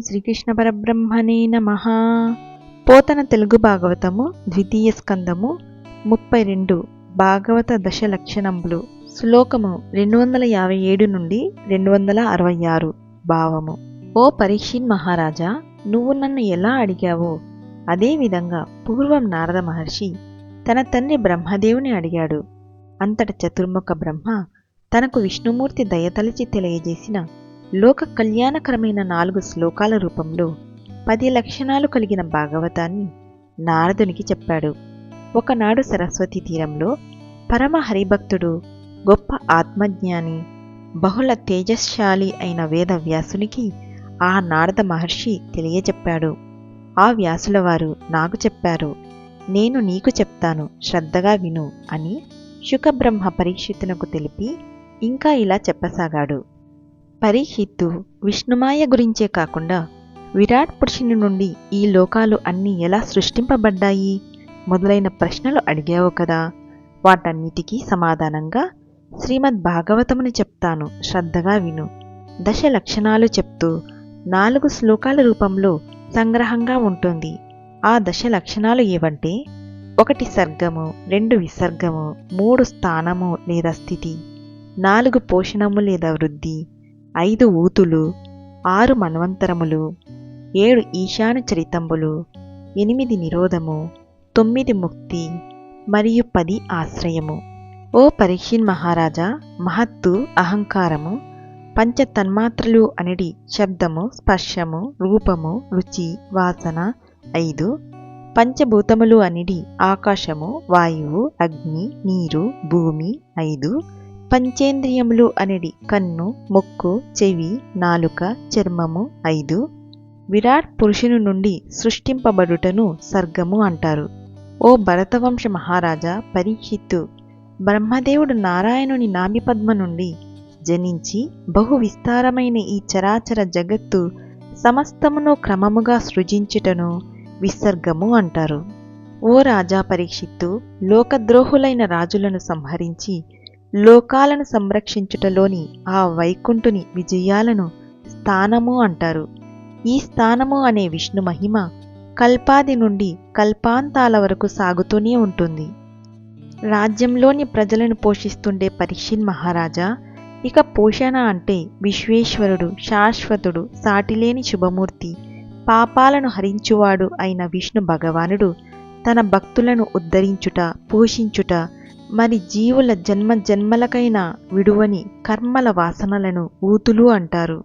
శ్రీకృష్ణ పరబ్రహ్మణే నమ. పోతన తెలుగు భాగవతము ద్వితీయ స్కందము ముప్పై రెండు భాగవత దశ లక్షణంబులు శ్లోకము రెండు వందల యాభై ఏడు నుండి రెండు వందల అరవై ఆరు భావము. ఓ పరీక్షిన్ మహారాజా నువ్వు నన్ను ఎలా అడిగావో? అదేవిధంగా పూర్వం నారద మహర్షి తన తండ్రి బ్రహ్మదేవుని అడిగాడు. అంతట చతుర్ముఖ బ్రహ్మ తనకు విష్ణుమూర్తి దయతలిచి తెలియజేసిన లోక కళ్యాణకరమైన నాలుగు శ్లోకాల రూపంలో పది లక్షణాలు కలిగిన భాగవతాన్ని నారదునికి చెప్పాడు. ఒకనాడు సరస్వతి తీరంలో పరమ హరిభక్తుడు గొప్ప ఆత్మజ్ఞాని బహుళ తేజశ్శాలి అయిన వేదవ్యాసునికి ఆ నారద మహర్షి తెలియచెప్పాడు ఆ వ్యాసుల వారు నాకు చెప్పారు నేను నీకు చెప్తాను శ్రద్ధగా విను అని శుకబ్రహ్మ పరీక్షితునకు తెలిపి ఇంకా ఇలా చెప్పసాగాడు. పరిహిత్తు విష్ణుమాయ గురించే కాకుండా విరాట్ పురుషుని నుండి ఈ లోకాలు అన్నీ ఎలా సృష్టింపబడ్డాయి? మొదలైన ప్రశ్నలు అడిగావు కదా. వాటన్నిటికీ సమాధానంగా శ్రీమద్ భాగవతముని చెప్తాను. శ్రద్ధగా విను. దశ లక్షణాలు చెప్తూ నాలుగు శ్లోకాల రూపంలో సంగ్రహంగా ఉంటుంది. ఆ దశ లక్షణాలు ఏవంటే ఒకటి సర్గము రెండు విసర్గము మూడు స్థానము లేదా స్థితి నాలుగు పోషణము లేదా వృద్ధి ఐదు ఊతులు ఆరు మన్వంతరములు ఏడు ఈశాన చరితంబులు ఎనిమిది నిరోధము తొమ్మిది ముక్తి మరియు పది ఆశ్రయము. ఓ పరీక్షిన్ మహారాజా మహత్తు అహంకారము పంచ తన్మాత్రలు అనేది శబ్దము స్పర్శము రూపము రుచి వాసన ఐదు. పంచభూతములు అనేది ఆకాశము వాయువు అగ్ని నీరు భూమి ఐదు. పంచేంద్రియములు అనేది కన్ను ముక్కు చెవి నాలుక చర్మము ఐదు. విరాట్ పురుషుని నుండి సృష్టింపబడుటను సర్గము అంటారు. ఓ భరతవంశ మహారాజా పరీక్షిత్తు బ్రహ్మదేవుడు నారాయణుని నాభిపద్మ నుండి జనించి బహు విస్తారమైన ఈ చరాచర జగత్తు సమస్తమును క్రమముగా సృజించుటను విసర్గము అంటారు. ఓ రాజా పరీక్షిత్తు లోకద్రోహులైన రాజులను సంహరించి లోకాలను సంరక్షించుటలోని ఆ వైకుంఠుని విజయాలను స్థానము అంటారు. ఈ స్థానము అనే విష్ణు మహిమ కల్పాది నుండి కల్పాంతాల వరకు సాగుతూనే ఉంటుంది. రాజ్యంలోని ప్రజలను పోషిస్తుండే పరీక్షిన్ మహారాజా ఇక పోషణ అంటే విశ్వేశ్వరుడు శాశ్వతుడు సాటిలేని శుభమూర్తి పాపాలను హరించువాడు అయిన విష్ణు భగవానుడు తన భక్తులను ఉద్ధరించుట పోషించుట మరి జీవుల జన్మ జన్మలకైన విడువని కర్మల వాసనలను ఊతులు అంటారు.